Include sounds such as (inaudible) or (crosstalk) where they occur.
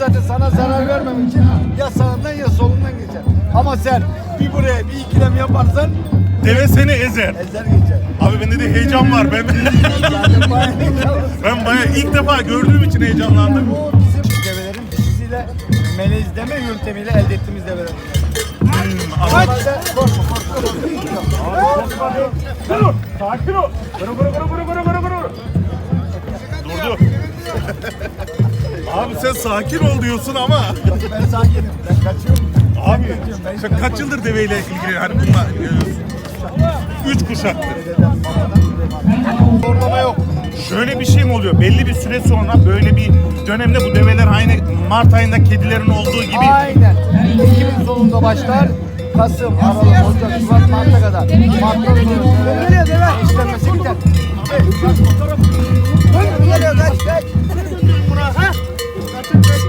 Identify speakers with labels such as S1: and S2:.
S1: zaten sana zarar vermem için ya sağından ya solundan geçer. Ama sen bir buraya bir ikilem yaparsan
S2: Deve seni ezer.
S1: ezer geçer.
S2: Abi bende de heyecan var. Ben (laughs)
S1: Zaten bayağı heyecanlısın.
S2: ben bayağı ilk defa gördüğüm için heyecanlandım.
S1: Bu bizim develerin dişisiyle melezleme yöntemiyle elde ettiğimiz develer.
S2: Hmm, ama
S1: Normalde korkma korkma.
S2: Dur, sakin ol. Vuru vuru vuru vuru vuru vuru vuru. Durdu. (laughs) Abi sen sakin ol diyorsun ama.
S1: Ben sakinim. Ben kaçıyorum.
S2: Abi
S1: kaçıyorum, ben
S2: sen kaç yıldır deveyle ilgili hani bununla? Üç kuşaktır.
S1: Zorlama yok.
S2: Şöyle bir şey mi oluyor? Belli bir süre sonra böyle bir dönemde bu develer aynı Mart ayında kedilerin olduğu gibi
S1: Aynen. Ekim'in sonunda başlar. Kasım, Aralık, Ocak, Şubat,